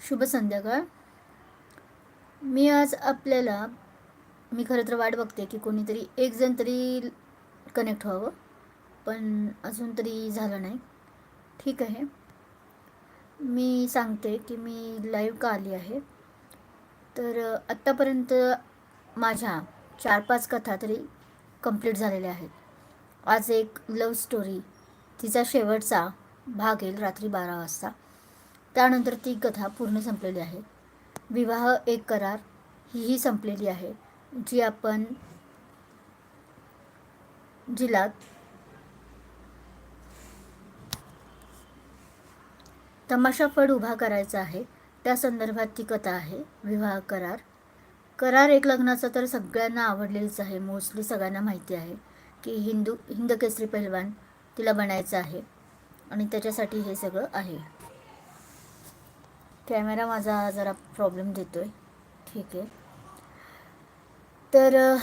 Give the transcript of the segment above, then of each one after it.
शुभ संध्याकाळ. मी आज आपल्याला मी खरं तर वाट बघते की कोणीतरी एक जण तरी कनेक्ट व्हावं पण अजून तरी झालं नाही. ठीक आहे. मी सांगते की मी लाईव्ह का आली आहे. तर आत्तापर्यंत माझ्या चार पाच कथा तरी कंप्लीट झालेल्या आहेत. आज एक लव स्टोरी तिचा शेवटचा भाग येईल रात्री बारा वाजता. त्यानंतर ती कथा पूर्ण संपलेली आहे. विवाह एक करार हीही संपलेली आहे जी आपण जिला तमाशा फड उभा करायचा आहे. त्या संदर्भात ती कथा आहे विवाह करार. करार एक लग्नाचा तर सगळ्यांना आवडलेलीच आहे मोस्टली सगळ्यांना माहिती आहे की हिंदू हिंदकेसरी पहिलवान तिला बनायचं आहे. आणि त्याच्यासाठी हे सगळं आहे. कॅमेरा माझा जरा प्रॉब्लेम देतो आहे ठीक आहे. तर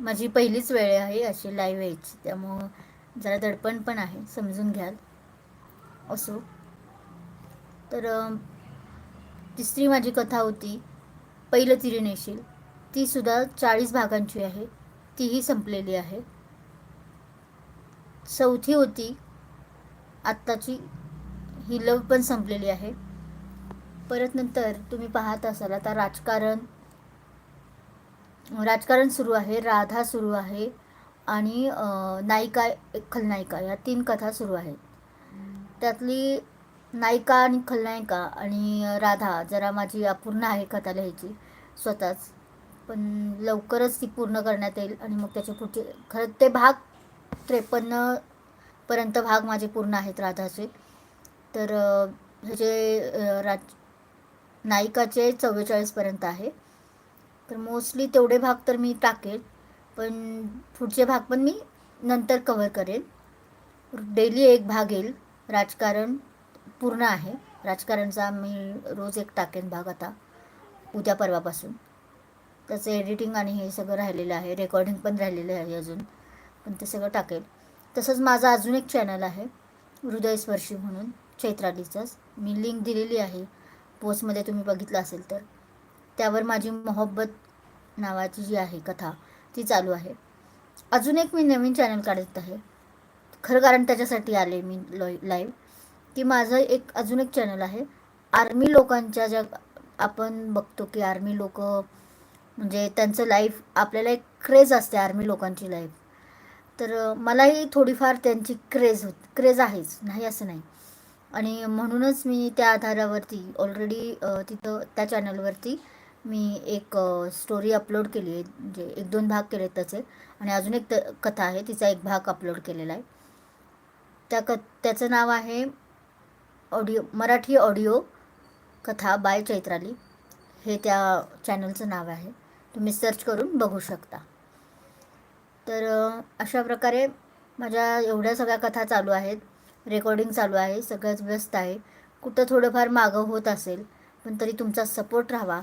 माझी पहिलीच वेळ आहे अशी लाईव्ह यायची. त्यामुळं जरा दडपण पण आहे समजून घ्याल. असो. तर तिसरी माझी कथा होती पहिलं तिरी नेशील तीसुद्धा चाळीस भागांची आहे. तीही संपलेली आहे. चौथी होती आत्ताची ही लव पण संपलेली आहे. परत नंतर तुम्ही पाहत असाल आता राजकारण राजकारण सुरू आहे राधा सुरू आहे आणि नायिका एक खलनायिका या तीन कथा सुरू आहेत. त्यातली नायिका आणि खलनायिका आणि राधा जरा माझी अपूर्ण आहे कथा लिहायची स्वतःच. पण लवकरच ती पूर्ण करण्यात येईल आणि मग त्याच्या पुढचे खरं ते भाग त्रेपन्नपर्यंत भाग माझे पूर्ण आहेत राधाचे. तर ह्याचे राज नायिकाचे चव्वेचाळीसपर्यंत आहे. तर मोस्टली तेवढे भाग तर मी टाकेल. पण पुढचे भाग पण मी नंतर कवर करेन डेली एक भाग येईल. राजकारण पूर्ण आहे. राजकारणचा मी रोज एक टाकेन भाग आता उद्या परवापासून. त्याचं एडिटिंग आणि हे सगळं राहिलेलं आहे. रेकॉर्डिंग पण राहिलेलं आहे अजून. पण ते सगळं टाकेल. तसंच माझा अजून एक चॅनल आहे. हृदयस्पर्शी म्हणून चैत्रालीचाच. मी लिंक दिलेली आहे. पोस्टमध्ये तुम्ही बघितलं असेल तर त्यावर माझी मोहब्बत नावाची जी आहे कथा ती चालू आहे. अजून एक मी नवीन चॅनल काढत आहे. खरं कारण त्याच्यासाठी आले मी लॉय लाईव्ह की माझं एक अजून एक चॅनल आहे. आर्मी लोकांच्या ज्या आपण बघतो की आर्मी लोक म्हणजे त्यांचं लाईफ आपल्याला एक क्रेज असते आर्मी लोकांची लाईफ तर मलाही थोडीफार त्यांची क्रेज होत क्रेज आहेच नाही असं नाही. आणि म्हणूनच मी त्या आधारावरती ऑलरेडी तिथं त्या चॅनलवरती मी एक स्टोरी अपलोड केली आहे. म्हणजे एक दोन भाग केले त्याचे. आणि अजून एक कथा आहे. तिचा एक भाग अपलोड केलेला आहे. त्या क त्याचं नाव आहे ऑडिओ मराठी ऑडिओ कथा बाय चैत्राली. हे त्या चॅनलचं नाव आहे. तुम्ही सर्च करून बघू शकता. तर अशा प्रकारे माझ्या एवढ्या सगळ्या कथा चालू आहेत. रेकॉर्डिंग चालू आहे सगळंच व्यस्त आहे. कुठं थोडंफार मागं होत असेल पण तरी तुमचा सपोर्ट राहावा.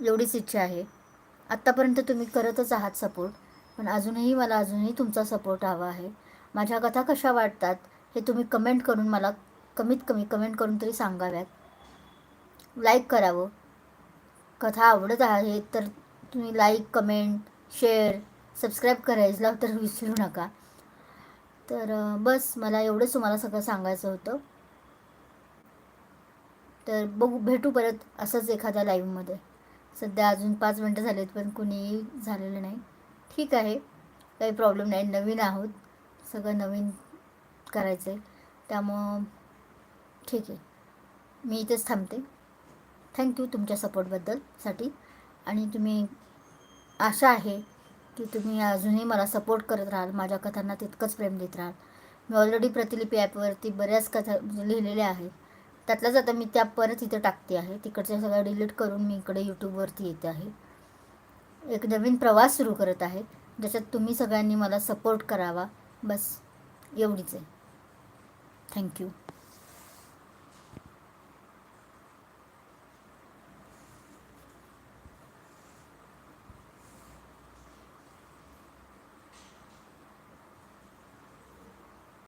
एवढीच इच्छा आहे. आत्तापर्यंत तुम्ही करतच आहात सपोर्ट पण अजूनही मला अजूनही तुमचा सपोर्ट हवा आहे. माझ्या कथा कशा वाटतात हे तुम्ही कमेंट करून मला कमीत कमी कमेंट करून तरी सांगाव्यात. लाईक करावं. कथा आवडत आहे तर तुम्ही लाईक कमेंट शेअर सबस्क्राईब करायला तर विसरू नका. तर बस मला एवढंच तुम्हाला सगळं सांगायचं होतं. तर बघू भेटू परत असंच एखाद्या लाईव्हमध्ये सध्या अजून पाच मिनटं झालेत पण कुणीही झालेलं नाही. ठीक आहे काही प्रॉब्लेम नाही. नवीन आहोत. सगळं नवीन करायचं आहे त्यामुळं ठीक आहे. मी इथेच थांबते. थँक्यू तुमच्या सपोर्टबद्दलसाठी. आणि तुम्ही आशा आहे की तुम्ही अजूनही मला सपोर्ट करत राहाल माझ्या कथांना तितकंच प्रेम देत राहाल. मी ऑलरेडी प्रतिलिपी ॲपवरती बऱ्याच कथा म्हणजे लिहिलेल्या आहेत. त्यातल्याच आता मी त्या परत इथं टाकते आहे. तिकडच्या सगळ्या डिलीट करून मी इकडे यूट्यूबवरती येते आहे. एक नवीन प्रवास सुरू करत आहे. ज्याच्यात तुम्ही सगळ्यांनी मला सपोर्ट करावा. बस एवढीच आहे. थँक्यू